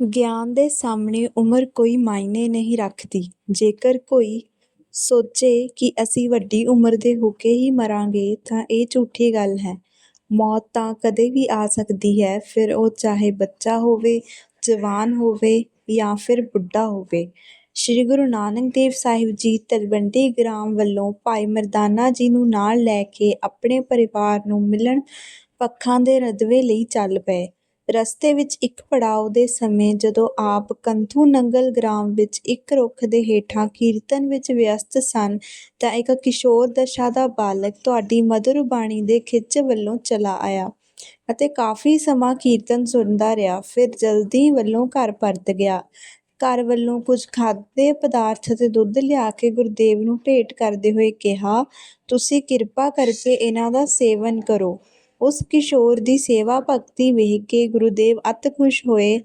ਗਿਆਨ ਦੇ ਸਾਹਮਣੇ ਉਮਰ ਕੋਈ ਮਾਇਨੇ ਨਹੀਂ ਰੱਖਦੀ। ਜੇਕਰ ਕੋਈ ਸੋਚੇ ਕਿ ਅਸੀਂ ਵੱਡੀ ਉਮਰ ਦੇ ਹੋ ਕੇ ਹੀ ਮਰਾਂਗੇ ਤਾਂ ਇਹ ਝੂਠੀ ਗੱਲ ਹੈ। ਮੌਤ ਤਾਂ ਕਦੇ ਵੀ ਆ ਸਕਦੀ ਹੈ ਫਿਰ ਉਹ ਚਾਹੇ ਬੱਚਾ ਹੋਵੇ, ਜਵਾਨ ਹੋਵੇ ਜਾਂ ਫਿਰ ਬੁੱਢਾ ਹੋਵੇ। ਸ੍ਰੀ ਗੁਰੂ ਨਾਨਕ ਦੇਵ ਸਾਹਿਬ ਜੀ ਤਲਵੰਡੀ ਗ੍ਰਾਮ ਵੱਲੋਂ ਭਾਈ ਮਰਦਾਨਾ ਜੀ ਨੂੰ ਨਾਲ ਲੈ ਕੇ ਆਪਣੇ ਪਰਿਵਾਰ ਨੂੰ ਮਿਲਣ ਪੱਖਾਂ ਦੇ ਰਦਵੇ ਲਈ ਚੱਲ ਪਏ। ਰਸਤੇ ਵਿੱਚ ਇੱਕ ਪੜਾਅ ਦੇ ਸਮੇਂ ਜਦੋਂ ਆਪ ਕੰਥੂ ਨੰਗਲ ਗ੍ਰਾਮ ਵਿੱਚ ਇੱਕ ਰੁੱਖ ਦੇ ਹੇਠਾਂ ਕੀਰਤਨ ਵਿੱਚ ਵਿਅਸਤ ਸਨ ਤਾਂ ਇੱਕ ਕਿਸ਼ੋਰ ਦਸ਼ਾ ਦਾ ਬਾਲਕ ਤੁਹਾਡੀ ਮਧੁਰ ਬਾਣੀ ਦੇ ਖਿੱਚ ਵੱਲੋਂ ਚਲਾ ਆਇਆ ਅਤੇ ਕਾਫ਼ੀ ਸਮਾਂ ਕੀਰਤਨ ਸੁਣਦਾ ਰਿਹਾ ਫਿਰ ਜਲਦੀ ਵੱਲੋਂ ਘਰ ਪਰਤ ਗਿਆ। ਘਰ ਵੱਲੋਂ ਕੁਝ ਖਾਦੇ ਪਦਾਰਥ ਤੇ ਦੁੱਧ ਲਿਆ ਕੇ ਗੁਰਦੇਵ ਨੂੰ ਭੇਟ ਕਰਦੇ ਹੋਏ ਕਿਹਾ, ਤੁਸੀਂ ਕਿਰਪਾ ਕਰਕੇ ਇਹਨਾਂ ਦਾ ਸੇਵਨ ਕਰੋ। ਉਸ ਕਿਸ਼ੋਰ ਦੀ ਸੇਵਾ ਭਗਤੀ ਵੇਖ ਕੇ ਗੁਰੂਦੇਵ ਅਤਿ ਖੁਸ਼ ਹੋਏ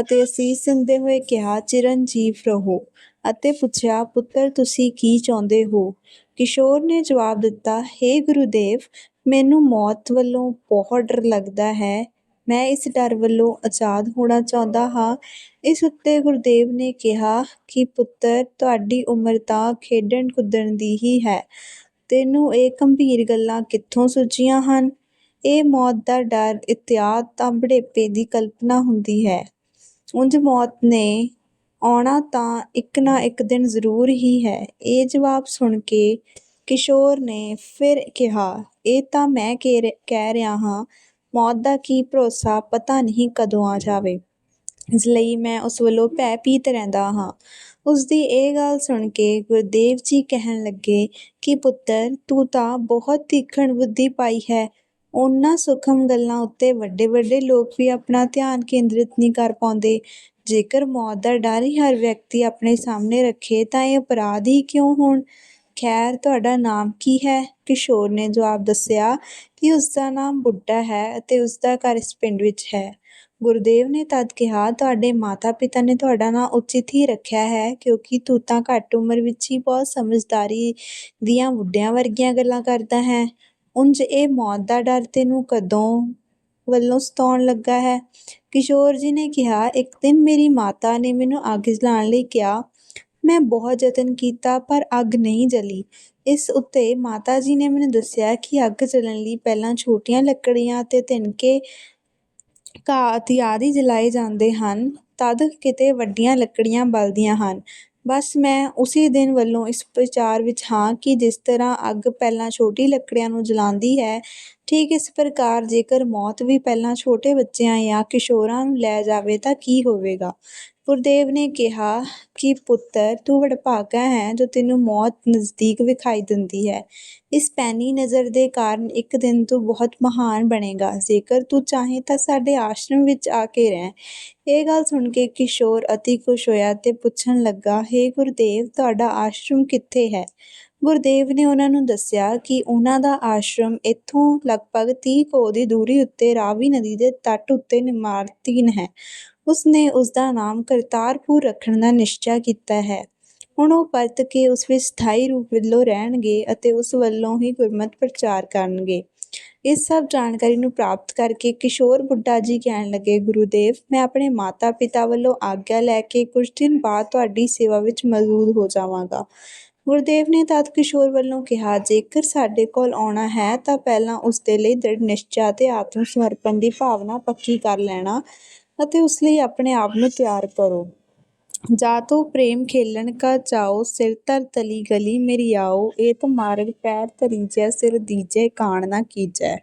ਅਤੇ ਅਸੀਸ ਦਿੰਦੇ ਹੋਏ ਕਿਹਾ, ਚਿਰੰਜੀਵ ਰਹੋ ਅਤੇ ਪੁੱਛਿਆ, ਪੁੱਤਰ ਤੁਸੀਂ ਕੀ ਚਾਹੁੰਦੇ ਹੋ? ਕਿਸ਼ੋਰ ਨੇ ਜਵਾਬ ਦਿੱਤਾ, ਹੇ ਗੁਰੂਦੇਵ ਮੈਨੂੰ ਮੌਤ ਵੱਲੋਂ ਬਹੁਤ ਡਰ ਲੱਗਦਾ ਹੈ। ਮੈਂ ਇਸ ਡਰ ਵੱਲੋਂ ਆਜ਼ਾਦ ਹੋਣਾ ਚਾਹੁੰਦਾ ਹਾਂ। ਇਸ ਉੱਤੇ ਗੁਰਦੇਵ ਨੇ ਕਿਹਾ ਕਿ ਪੁੱਤਰ ਤੁਹਾਡੀ ਉਮਰ ਤਾਂ ਖੇਡਣ ਕੁੱਦਣ ਦੀ ਹੀ ਹੈ, ਤੈਨੂੰ ਇਹ ਗੰਭੀਰ ਗੱਲਾਂ ਕਿੱਥੋਂ ਸੁੱਝੀਆਂ ਹਨ। ਇਹ ਮੌਤ ਦਾ ਡਰ ਇਤਿਆਦਿ ਤਾਂ ਬੁਢੇਪੇ ਦੀ ਕਲਪਨਾ ਹੁੰਦੀ ਹੈ। ਉਂਝ ਮੌਤ ਨੇ ਆਉਣਾ ਤਾਂ ਇੱਕ ਨਾ ਇੱਕ ਦਿਨ ਜ਼ਰੂਰ ਹੀ ਹੈ। ਇਹ ਜਵਾਬ ਸੁਣ ਕੇ ਕਿਸ਼ੋਰ ਨੇ ਫਿਰ ਕਿਹਾ, ਇਹ ਤਾਂ ਮੈਂ ਕਹਿ ਰਿਹਾ ਹਾਂ, ਮੌਤ ਦਾ ਕੀ ਭਰੋਸਾ ਪਤਾ ਨਹੀਂ ਕਦੋਂ ਆ ਜਾਵੇ। ਇਸ ਲਈ ਮੈਂ ਉਸ ਵੱਲੋਂ ਭੈ-ਭੀਤ ਰਹਿੰਦਾ ਹਾਂ। ਉਸ ਦੀ ਇਹ ਗੱਲ ਸੁਣ ਕੇ ਗੁਰਦੇਵ ਜੀ ਕਹਿਣ ਲੱਗੇ ਕਿ ਪੁੱਤਰ ਤੂੰ ਤਾਂ ਬਹੁਤ ਤੀਖਣ ਬੁੱਧੀ ਪਾਈ ਹੈ। ਉਹਨਾਂ ਸੂਖਮ ਗੱਲਾਂ ਉੱਤੇ ਵੱਡੇ-ਵੱਡੇ ਲੋਕ ਵੀ ਆਪਣਾ ਧਿਆਨ ਕੇਂਦਰਿਤ ਨਹੀਂ ਕਰ ਪਾਉਂਦੇ। ਜੇਕਰ ਮੌਤ ਦਾ ਡਰ ਹੀ ਹਰ ਵਿਅਕਤੀ ਆਪਣੇ ਸਾਹਮਣੇ ਰੱਖੇ ਤਾਂ ਇਹ ਅਪਰਾਧ ਹੀ ਕਿਉਂ ਹੋਣ। ਖੈਰ ਤੁਹਾਡਾ ਨਾਮ ਕੀ ਹੈ? ਕਿਸ਼ੋਰ ਨੇ ਜਵਾਬ ਦੱਸਿਆ ਕਿ ਉਸ ਦਾ ਨਾਮ ਬੁੱਢਾ ਹੈ ਅਤੇ ਉਸ ਦਾ ਘਰ ਇਸ ਪਿੰਡ ਵਿੱਚ ਹੈ। ਗੁਰਦੇਵ ਨੇ ਤਦ ਕਿਹਾ, ਤੁਹਾਡੇ ਮਾਤਾ-ਪਿਤਾ ਨੇ ਤੁਹਾਡਾ ਨਾਂ ਉਚਿਤ ਹੀ ਰੱਖਿਆ ਹੈ ਕਿਉਂਕਿ ਤੂੰ ਤਾਂ ਘੱਟ ਉਮਰ ਵਿੱਚ ਹੀ ਬਹੁਤ ਸਮਝਦਾਰੀ ਦੀਆਂ ਬੁੱਢਿਆਂ ਵਰਗੀਆਂ ਗੱਲਾਂ ਕਰਦਾ ਹੈ ਉਂਝ ਇਹ ਮੌਤ ਦਾ ਡਰ ਤੈਨੂੰ ਕਦੋਂ ਵੱਲੋਂ ਸਤਾਉਣ ਲੱਗਾ ਹੈ। ਕਿਸ਼ੋਰ ਜੀ ਨੇ ਕਿਹਾ, ਇੱਕ ਦਿਨ ਮੇਰੀ ਮਾਤਾ ਨੇ ਮੈਨੂੰ ਅੱਗ ਜਲਾਉਣ ਲਈ ਕਿਹਾ। ਮੈਂ ਬਹੁਤ ਯਤਨ ਕੀਤਾ ਪਰ ਅੱਗ ਨਹੀਂ ਜਲੀ। ਇਸ ਉੱਤੇ ਮਾਤਾ ਜੀ ਨੇ ਮੈਨੂੰ ਦੱਸਿਆ ਕਿ ਅੱਗ ਜਲਣ ਲਈ ਪਹਿਲਾਂ ਛੋਟੀਆਂ ਲੱਕੜੀਆਂ ਅਤੇ ਤਿਨਕੇ, ਘਾਹ ਆਦਿ ਜਲਾਏ ਜਾਂਦੇ ਹਨ ਤਦ ਕਿਤੇ ਵੱਡੀਆਂ ਲੱਕੜੀਆਂ ਬਲਦੀਆਂ ਹਨ। ਬਸ ਮੈਂ ਉਸੇ ਦਿਨ ਵੱਲੋਂ ਇਸ ਵਿਚਾਰ ਵਿੱਚ ਹਾਂ ਕਿ ਜਿਸ ਤਰ੍ਹਾਂ ਅੱਗ ਪਹਿਲਾਂ ਛੋਟੀ ਲੱਕੜੀਆਂ ਨੂੰ ਜਲਾਉਂਦੀ ਹੈ, ਠੀਕ ਇਸ ਪ੍ਰਕਾਰ ਜੇਕਰ ਮੌਤ ਵੀ ਪਹਿਲਾਂ ਛੋਟੇ ਬੱਚਿਆਂ ਜਾਂ ਕਿਸ਼ੋਰਾਂ ਨੂੰ ਲੈ ਜਾਵੇ ਤਾਂ ਕੀ ਹੋਵੇਗਾ। ਗੁਰਦੇਵ ਨੇ ਕਿਹਾ ਕਿ ਪੁੱਤਰ ਤੂੰ ਵਡਭਾਗਾ ਹੈਂ ਜੋ ਤੈਨੂੰ ਮੌਤ ਨਜ਼ਦੀਕ ਵਿਖਾਈ ਦਿੰਦੀ ਹੈ। ਇਸ ਪੈਣੀ ਨਜ਼ਰ ਦੇ ਕਾਰਨ ਇੱਕ ਦਿਨ ਤੂੰ ਬਹੁਤ ਮਹਾਨ ਬਣੇਗਾ। ਜੇਕਰ ਤੂੰ ਚਾਹੇ ਤਾਂ ਸਾਡੇ ਆਸ਼ਰਮ ਵਿੱਚ ਆ ਕੇ ਰਹਿ। ਇਹ ਗੱਲ ਸੁਣ ਕੇ ਕਿਸ਼ੋਰ ਅਤੀ ਖੁਸ਼ ਹੋਇਆ ਤੇ ਪੁੱਛਣ ਲੱਗਾ, ਹੇ ਗੁਰਦੇਵ ਤੁਹਾਡਾ ਆਸ਼ਰਮ ਕਿੱਥੇ ਹੈ? ਗੁਰਦੇਵ ਨੇ ਉਹਨਾਂ ਨੂੰ ਦੱਸਿਆ ਕਿ ਉਹਨਾਂ ਦਾ ਆਸ਼ਰਮ ਇੱਥੋਂ ਲਗਭਗ ਤੀਹ ਕੋਹ ਦੀ ਦੂਰੀ ਉੱਤੇ ਰਾਵੀ ਨਦੀ ਦੇ ਤੱਟ ਉੱਤੇ ਨਿਮਾਰਧੀਨ ਹੈ। ਉਸ ਨੇ ਉਸ ਦਾ ਨਾਮ ਕਰਤਾਰਪੁਰ ਰੱਖਣ ਦਾ ਨਿਸ਼ਚਾ ਕੀਤਾ ਹੈ। ਹੁਣ ਉਹ ਪਰਤ ਕੇ ਉਸ ਵਿੱਚ ਸਥਾਈ ਰੂਪ ਵੱਲੋਂ ਰਹਿਣਗੇ ਅਤੇ ਉਸ ਵੱਲੋਂ ਹੀ ਗੁਰਮਤਿ ਪ੍ਰਚਾਰ ਕਰਨਗੇ। ਇਸ ਸਭ ਜਾਣਕਾਰੀ ਨੂੰ ਪ੍ਰਾਪਤ ਕਰਕੇ ਕਿਸ਼ੋਰ ਬੁੱਢਾ ਜੀ ਕਹਿਣ ਲੱਗੇ, ਗੁਰੁਦੇਵ ਮੈਂ ਆਪਣੇ ਮਾਤਾ-ਪਿਤਾ ਵੱਲੋਂ ਆਗਿਆ ਲੈ ਕੇ ਕੁਝ ਦਿਨ ਬਾਅਦ ਤੁਹਾਡੀ ਸੇਵਾ ਵਿੱਚ ਮੌਜੂਦ ਹੋ ਜਾਵਾਂਗਾ। ਗੁਰਦੇਵ ਨੇ ਤਦ ਕਿਸ਼ੋਰ ਵੱਲੋਂ ਕਿਹਾ, ਜੇਕਰ ਸਾਡੇ ਕੋਲ ਆਉਣਾ ਹੈ ਤਾਂ ਪਹਿਲਾਂ ਉਸ ਦੇ ਲਈ ਦ੍ਰਿੜ ਨਿਸ਼ਚਾ ਤੇ ਆਤਮ ਸਮਰਪਣ ਦੀ ਭਾਵਨਾ ਪੱਕੀ ਕਰ ਲੈਣਾ ਅਤੇ ਉਸ ਲਈ ਆਪਣੇ ਆਪ ਨੂੰ ਤਿਆਰ ਕਰੋ। ਜਾ ਤੋ ਪ੍ਰੇਮ ਖੇਲਣ ਕਾ ਚਾਉ ਸਿਰ ਧਰਿ ਤਲੀ ਗਲੀ ਮੇਰੀ ਇਹ ਏਤ ਮਾਰਗ ਪੈਰ ਧਰਿਜੈ ਸਿਰ ਦੀਜੈ ਕਾਣ ਨਾ ਕੀਜੈ।